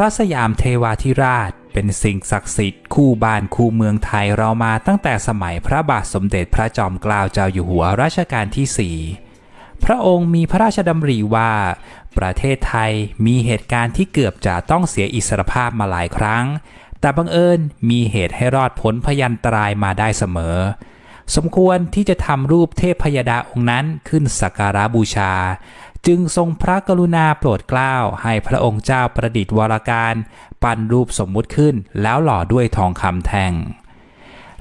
ระสยามเทวาธิราช เป็นสิ่งศักดิ์สิทธิ์คู่บ้านคู่เมืองไทยเรามาตั้งแต่สมัยพระบาทสมเด็จพระจอมเกล้าเจ้าอยู่หัวรัชกาลที่4พระองค์มีพระราชดำริว่า ประเทศไทยมีเหตุการณ์ที่เกือบจะต้องเสียอิสรภาพมาหลายครั้ง แต่บังเอิญมีเหตุให้รอดพ้นพยันตรายมาได้เสมอ สมควรที่จะทำรูปเทพพยดาองค์นั้นขึ้นสักการะบูชา จึงทรงพระกรุณาโปรดเกล้าให้พระองค์เจ้าประดิษฐ์วรการ ปั้นรูปสมมุติขึ้นแล้วหล่อด้วยทองคำแท่ง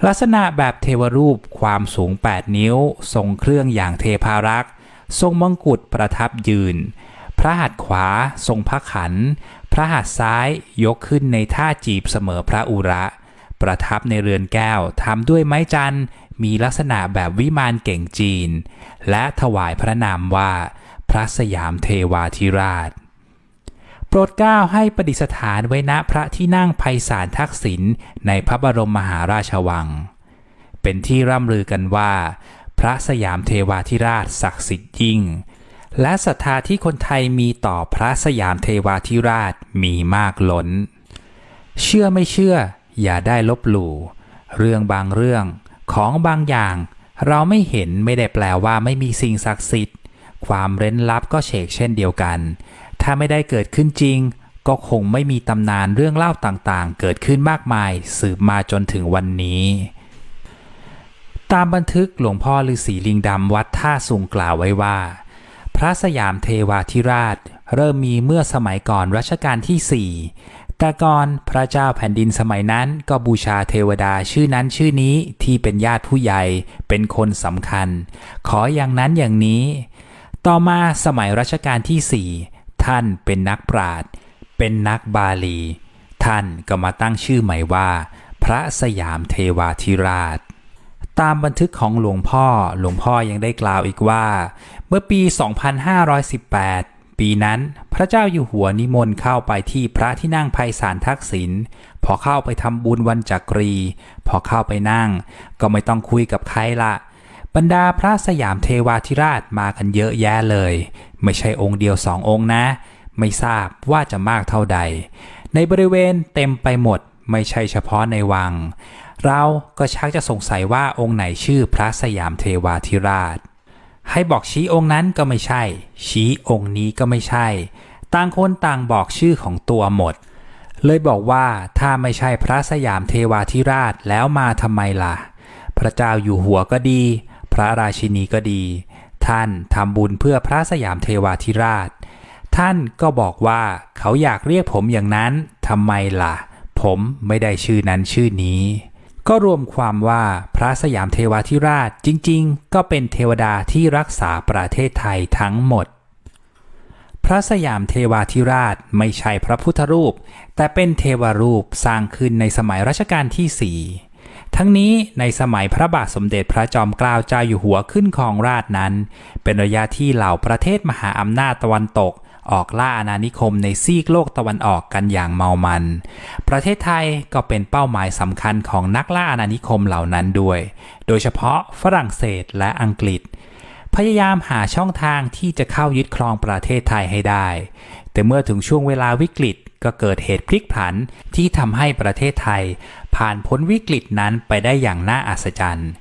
ลักษณะแบบเทวรูปความสูง 8 นิ้ว ทรงเครื่องอย่างเทพารักษ์ ทรงมงกุฎประทับยืน พระหัตถ์ขวาทรงพระขัน พระหัตถ์ซ้ายยกขึ้นในท่าจีบเสมอพระอุระ ประทับในเรือนแก้วทำด้วยไม้จันทร์มีลักษณะแบบวิมานเก่งจีน และถวายพระนามว่า พระสยามเทวาธิราช โปรดเกล้าให้ประดิษฐานไว้ณพระที่นั่งไพศาลทักษิณในพระบรมมหาราชวัง เป็นที่ร่ำลือกันว่า พระสยามเทวาธิราชศักดิ์สิทธิ์ยิ่ง และศรัทธาที่คนไทยมีต่อพระสยามเทวาธิราชมีมากล้น เชื่อไม่เชื่ออย่าได้ลบหลู่ เรื่องบางเรื่องของบางอย่าง เราไม่เห็นไม่ได้แปลว่าไม่มีสิ่งศักดิ์สิทธิ์ ความเร้นลับก็เฉกเช่นเดียวกัน ถ้าไม่ได้เกิดขึ้นจริง ก็คงไม่มีตำนานเรื่องเล่าต่างๆ เกิดขึ้นมากมายสืบมาจนถึงวันนี้ ตามบันทึกหลวงพ่อฤาษีลิงดำวัดท่าสุงกล่าวไว้ว่า พระสยามเทวาธิราช เริ่มมีเมื่อสมัยก่อนรัชกาลที่4แต่ก่อนพระเจ้าแผ่นดินสมัยนั้นก็บูชาเทวดาชื่อนั้นชื่อนี้ที่เป็นญาติผู้ใหญ่เป็นคนสำคัญ ขออย่างนั้นอย่างนี้ ต่อมาสมัยรัชกาลที่ 4 ท่านเป็นนักปราชญ์เป็นนักบาลี ท่านก็มาตั้งชื่อใหม่ว่า พระสยามเทวาธิราช ตามบันทึกของหลวงพ่อหลวงพ่อยังได้กล่าวอีกว่า เมื่อปี 2518 ปีนั้นพระเจ้าอยู่หัวนิมนต์เข้าไปที่พระที่นั่งไพศาลทักษิณพอเข้าไปทำบุญวันจักรี พอเข้าไปนั่ง ก็ไม่ต้องคุยกับใครละ รรดาพระสยามเทวาธิราชมากันเยอะแยะเลย ไม่ใช่องค์เดียวสององค์นะ ไม่ทราบว่าจะมากเท่าใด ในบริเวณเต็มไปหมดไม่ใช่เฉพาะในวัง เราก็ชักจะสงสัยว่าองค์ไหนชื่อพระสยามเทวาธิราช ให้บอกชี้องค์นั้นก็ไม่ใช่ ชี้องค์นี้ก็ไม่ใช่ ต่างคนต่างบอกชื่อของตัวหมด เลยบอกว่าถ้าไม่ใช่พระสยามเทวาธิราชแล้วมาทำไมล่ะ พระเจ้าอยู่หัวก็ดี ระราชินีก็ดี ท่านทำบุญเพื่อพระสยามเทวาธิราช ท่านก็บอกว่าเขาอยากเรียกผมอย่างนั้นทำไมล่ะ ผมไม่ได้ชื่อนั้นชื่อนี้ ก็รวมความว่าพระสยามเทวาธิราชจริงๆ ก็เป็นเทวดาที่รักษาประเทศไทยทั้งหมดพระสยามเทวาธิราชไม่ใช่พระพุทธรูป แต่เป็นเทวรูปสร้างขึ้นในสมัยรัชกาลที่4 ทั้งนี้ในสมัยพระบาทสมเด็จพระจอมเกล้าเจ้าอยู่หัวขึ้นครองราชนั้น เป็นระยะที่เหล่าประเทศมหาอำนาจตะวันตก ออกล่าอาณานิคมในซีกโลกตะวันออกกันอย่างเมามัน ประเทศไทยก็เป็นเป้าหมายสำคัญของนักล่าอาณานิคมเหล่านั้นด้วย โดยเฉพาะฝรั่งเศสและอังกฤษ พยายามหาช่องทางที่จะเข้ายึดครองประเทศไทยให้ได้ แต่เมื่อถึงช่วงเวลาวิกฤต ก็เกิดเหตุพลิกผันที่ทำให้ประเทศไทย ผ่านพ้นวิกฤตนั้นไปได้อย่างน่าอัศจรรย์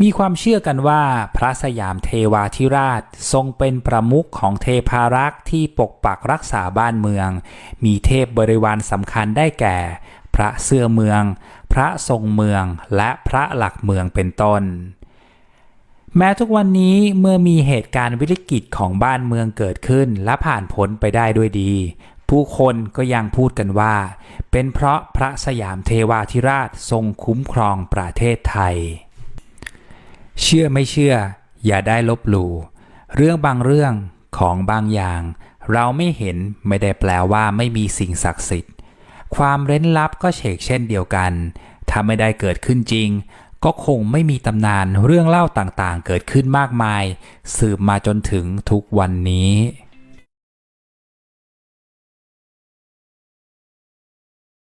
มีความเชื่อกันว่าพระสยามเทวาธิราชทรงเป็นประมุขของเทพารักษ์ที่ปกปักรักษาบ้านเมือง มีเทพบริวารสำคัญได้แก่ พระเสื้อเมือง พระทรงเมือง และพระหลักเมืองเป็นต้นแม้ทุกวันนี้เมื่อมีเหตุการณ์วิกฤตของบ้านเมืองเกิดขึ้นและผ่านพ้นไปได้ด้วยดี ผู้คนก็ยังพูดกันว่า เป็นเพราะพระสยามเทวาธิราชทรงคุ้มครองประเทศไทย เชื่อไม่เชื่อ อย่าได้ลบหลู่เรื่องบางเรื่องของบางอย่าง เราไม่เห็นไม่ได้แปลว่าไม่มีสิ่งศักดิ์สิทธิ์ ความเร้นลับก็เฉกเช่นเดียวกัน ถ้าไม่ได้เกิดขึ้นจริง ก็คงไม่มีตำนานเรื่องเล่าต่างๆ เกิดขึ้นมากมาย สืบมาจนถึงทุกวันนี้